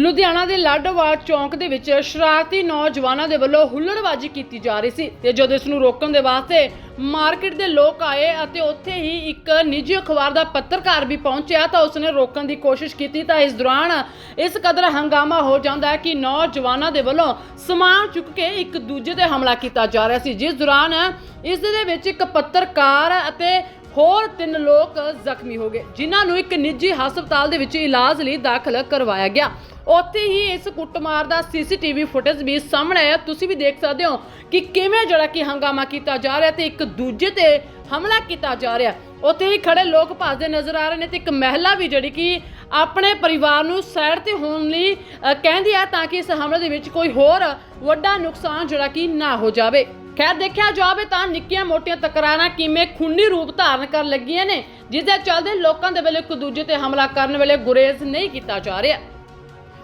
ਲੁਧਿਆਣਾ ਦੇ ਲਾਡੋਵਾਲ ਚੌਂਕ ਦੇ ਵਿੱਚ ਸ਼ਰਾਰਤੀ ਨੌਜਵਾਨਾਂ ਦੇ ਵੱਲੋਂ ਹੁੱਲੜਬਾਜ਼ੀ ਕੀਤੀ ਜਾ ਰਹੀ ਸੀ ਤੇ ਜਦੋਂ ਇਸ ਨੂੰ ਰੋਕਣ ਦੇ ਵਾਸਤੇ ਮਾਰਕੀਟ ਦੇ ਲੋਕ ਆਏ ਅਤੇ ਉੱਥੇ ਹੀ ਇੱਕ ਨਿੱਜੀ ਅਖਬਾਰ ਦਾ ਪੱਤਰਕਾਰ ਵੀ ਪਹੁੰਚਿਆ ਤਾਂ ਉਸਨੇ ਰੋਕਣ ਦੀ ਕੋਸ਼ਿਸ਼ ਕੀਤੀ ਤਾਂ ਇਸ ਦੌਰਾਨ ਇਸ ਕਦਰ ਹੰਗਾਮਾ ਹੋ ਜਾਂਦਾ ਹੈ ਕਿ ਨੌਜਵਾਨਾਂ ਦੇ ਵੱਲੋਂ ਸਮਾਨ ਚੁੱਕ ਕੇ ਇੱਕ ਦੂਜੇ ਤੇ ਹਮਲਾ ਕੀਤਾ ਜਾ ਰਿਹਾ ਸੀ, ਜਿਸ ਦੌਰਾਨ ਇਸ ਦੇ ਵਿੱਚ ਇੱਕ ਪੱਤਰਕਾਰ ਅਤੇ ਹੋਰ ਤਿੰਨ ਲੋਕ ਜ਼ਖਮੀ ਹੋ ਗਏ, ਜਿਨ੍ਹਾਂ ਨੂੰ ਇੱਕ ਨਿੱਜੀ ਹਸਪਤਾਲ ਦੇ ਵਿੱਚ ਇਲਾਜ ਲਈ ਦਾਖਲ ਕਰਵਾਇਆ ਗਿਆ। ਉੱਥੇ ਹੀ ਇਸ ਕੁੱਟਮਾਰ ਦਾ ਸੀਸੀਟੀਵੀ ਫੁਟੇਜ ਵੀ ਸਾਹਮਣੇ ਆਇਆ। ਤੁਸੀਂ ਵੀ ਦੇਖ ਸਕਦੇ ਹੋ ਕਿ ਕਿਵੇਂ ਜਿਹੜਾ ਕਿ ਹੰਗਾਮਾ ਕੀਤਾ ਜਾ ਰਿਹਾ ਤੇ ਇੱਕ ਦੂਜੇ ਤੇ ਹਮਲਾ ਕੀਤਾ ਜਾ ਰਿਹਾ। ਉੱਥੇ ਹੀ ਖੜੇ ਲੋਕ ਭੱਜਦੇ ਨਜ਼ਰ ਆ ਰਹੇ ਨੇ ਤੇ ਇੱਕ ਮਹਿਲਾ ਵੀ ਜਿਹੜੀ ਕਿ ਆਪਣੇ ਪਰਿਵਾਰ ਨੂੰ ਸਾਈਡ ਤੇ ਹੋਣ ਲਈ ਅ, ਕਹਿੰਦੀ ਆ ਤਾਂ ਕਿ ਇਸ ਹਮਲੇ ਦੇ ਵਿੱਚ ਕੋਈ ਹੋਰ ਵੱਡਾ ਨੁਕਸਾਨ ਜਿਹੜਾ ਕਿ ਨਾ ਹੋ ਜਾਵੇ। ਖੈਰ ਦੇਖਿਆ ਜਾਵੇ ਤਾਂ ਨਿੱਕੀਆਂ ਮੋਟੀਆਂ ਤਕਰਾਰਾਂ ਕਿਵੇਂ ਖੂਨੀ ਰੂਪ ਧਾਰਨ ਕਰਨ ਲੱਗੀਆਂ ਨੇ ਜਿਸ ਦੇ ਚੱਲਦੇ ਲੋਕਾਂ ਦੇ ਵੱਲੋਂ ਇੱਕ ਦੂਜੇ ਤੇ ਹਮਲਾ ਕਰਨ ਵੇਲੇ ਗੁਰੇਜ਼ ਨਹੀਂ ਕੀਤਾ ਜਾ ਰਿਹਾ।